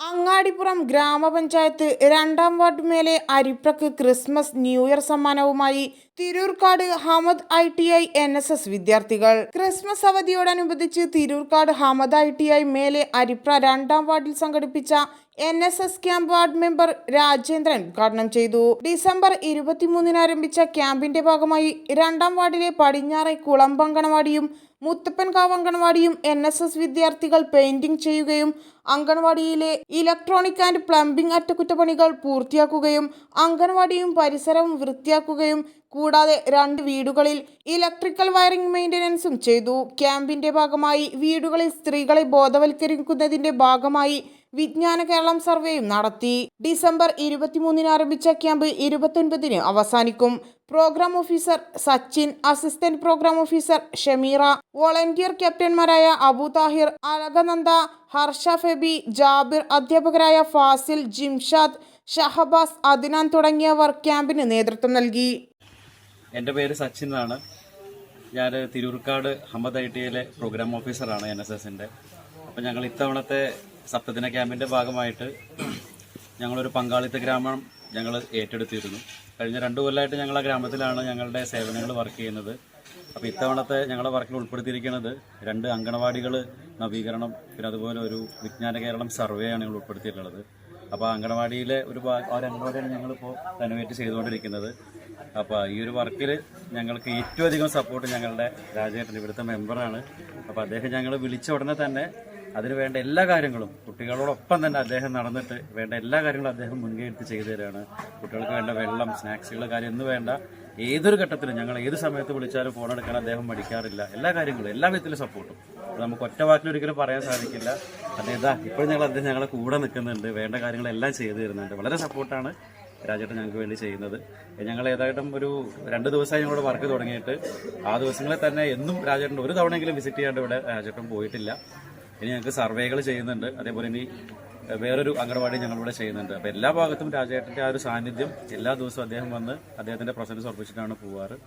അങ്ങാടിപ്പുറം ഗ്രാമപഞ്ചായത്ത് രണ്ടാം വാർഡ് മേലെ അരിപ്രക്ക് Christmas new year സമ്മാനവുമായി Tirurkad Hamad I T I N S S വിദ്യാർത്ഥികൾ. Christmas അവധിയോടനുബന്ധിച്ച് Tirurkad Hamad I T I Mele Aripra രണ്ടാം വാർഡിൽ സംഘടിപ്പിച്ച N S S camp ward member Rajendran ഉദ്ഘാടനം ചെയ്തു. ഡിസംബർ ഇരുപത്തിമൂന്നിന് ആരംഭിച്ച ക്യാമ്പിന്റെ ഭാഗമായി രണ്ടാം വാർഡിലെ പടിഞ്ഞാറെ കുളമ്പങ്കണവാടിയും മുത്തപ്പൻകാവ് അങ്കണവാടിയും എൻ എസ് എസ് വിദ്യാർത്ഥികൾ പെയിന്റിംഗ് ചെയ്യുകയും അങ്കണവാടിയിലെ ഇലക്ട്രോണിക് ആൻഡ് പ്ലംബിംഗ് അറ്റകുറ്റപ്പണികൾ പൂർത്തിയാക്കുകയും അങ്കണവാടിയും പരിസരവും വൃത്തിയാക്കുകയും കൂടാതെ രണ്ട് വീടുകളിൽ ഇലക്ട്രിക്കൽ വയറിംഗ് മെയിന്റനൻസും ചെയ്തു. ക്യാമ്പിന്റെ ഭാഗമായി വീടുകളിൽ സ്ത്രീകളെ ബോധവൽക്കരിക്കുന്നതിന്റെ ഭാഗമായി വിജ്ഞാന കേരളം സർവേയും നടത്തി. ഡിസംബർ ഇരുപത്തിമൂന്നിന് ആരംഭിച്ച ക്യാമ്പ് ഇരുപത്തൊൻപതിന് അവസാനിക്കും. Program officer Sachin assistant program officer Shameera volunteer ക്യാപ്റ്റന്മാരായ Abu Tahir Alakananda Harsha Febi Jabir അധ്യാപകരായ ഫാസിൽ ജിംഷാദ് ഷഹബാസ് അദിനാൻ തുടങ്ങിയവർ ക്യാമ്പിന് നേതൃത്വം നൽകി. എന്റെ പേര് സച്ചിൻ എന്നാണ്. ഞാൻ തിരൂർക്കാട് ഹമ്മദ് ഐ ടിയിലെ പ്രോഗ്രാം ഓഫീസറാണ് എൻ എസ് എസിന്റെ അപ്പോൾ ഞങ്ങൾ ഇത്തവണത്തെ സപ്തദിന ക്യാമ്പിന്റെ ഭാഗമായിട്ട് ഞങ്ങളൊരു പങ്കാളിത്ത ഗ്രാമം ഞങ്ങൾ ഏറ്റെടുത്തിരുന്നു. കഴിഞ്ഞ രണ്ട് കൊല്ലമായിട്ട് ഞങ്ങൾ ആ ഗ്രാമത്തിലാണ് ഞങ്ങളുടെ സേവനങ്ങൾ വർക്ക് ചെയ്യുന്നത്. അപ്പോൾ ഇത്തവണത്തെ ഞങ്ങളുടെ വർക്കിൽ ഉൾപ്പെടുത്തിയിരിക്കുന്നത് രണ്ട് അങ്കണവാടികൾ നവീകരണം പിന്നെ അതുപോലെ ഒരു വിജ്ഞാന കേരളം സർവേയാണ് ഞങ്ങൾ ഉൾപ്പെടുത്തിയിട്ടുള്ളത്. അപ്പോൾ അങ്കണവാടിയിലെ ഒരു ഒരു അങ്കണവാടിയാണ് ഞങ്ങളിപ്പോൾ റെനോവേറ്റ് ചെയ്തുകൊണ്ടിരിക്കുന്നത്. അപ്പോൾ ഈ ഒരു വർക്കിൽ ഞങ്ങൾക്ക് ഏറ്റവും അധികം സപ്പോർട്ട് ഞങ്ങളുടെ രാജേട്ടൻ ഇവിടുത്തെ മെമ്പറാണ് അപ്പോൾ അദ്ദേഹം ഞങ്ങൾ വിളിച്ച ഉടനെ തന്നെ അതിന് വേണ്ട എല്ലാ കാര്യങ്ങളും കുട്ടികളോടൊപ്പം തന്നെ അദ്ദേഹം നടന്നിട്ട് വേണ്ട എല്ലാ കാര്യങ്ങളും അദ്ദേഹം മുൻകൈ ചെയ്തു തരികയാണ് കുട്ടികൾക്ക് വേണ്ട വെള്ളം സ്നാക്സുകൾ കാര്യം എന്ന് വേണ്ട ഏതൊരു ഘട്ടത്തിലും ഞങ്ങൾ ഏത് സമയത്ത് വിളിച്ചാലും ഫോൺ എടുക്കാൻ അദ്ദേഹം മടിക്കാറില്ല. എല്ലാ കാര്യങ്ങളും എല്ലാ വിധത്തിലും സപ്പോർട്ടും അത് നമുക്ക് ഒറ്റ വാക്കിൽ ഒരിക്കലും പറയാൻ സാധിക്കില്ല. അദ്ദേഹം ഇതാ ഇപ്പോഴും ഞങ്ങൾ അദ്ദേഹം ഞങ്ങളെ കൂടെ നിൽക്കുന്നുണ്ട് വേണ്ട കാര്യങ്ങളെല്ലാം ചെയ്തു തരുന്നുണ്ട്. വളരെ സപ്പോർട്ടാണ് രാജേട്ടൻ ഞങ്ങൾക്ക് വേണ്ടി ചെയ്യുന്നത്. ഞങ്ങൾ ഏതായിട്ടും ഒരു രണ്ട് ദിവസമായി ഞങ്ങളുടെ വർക്ക് തുടങ്ങിയിട്ട് ആ ദിവസങ്ങളിൽ തന്നെ എന്നും രാജേട്ടൻ ഒരു തവണയെങ്കിലും വിസിറ്റ് ചെയ്യാണ്ട് ഇവിടെ രാജേട്ടൻ പോയിട്ടില്ല. ഇനി ഞങ്ങൾക്ക് സർവേകൾ ചെയ്യുന്നുണ്ട്. അതേപോലെ ഇനി വേറൊരു അംഗൻവാടി ഞങ്ങളിവിടെ ചെയ്യുന്നുണ്ട്. അപ്പോൾ എല്ലാ ഭാഗത്തും രാജേട്ടന്റെ ആ ഒരു സാന്നിധ്യം എല്ലാ ദിവസവും അദ്ദേഹം വന്ന് അദ്ദേഹത്തിന്റെ പ്രസൻസ് ഉറപ്പിച്ചിട്ടാണ് പോവാറ്.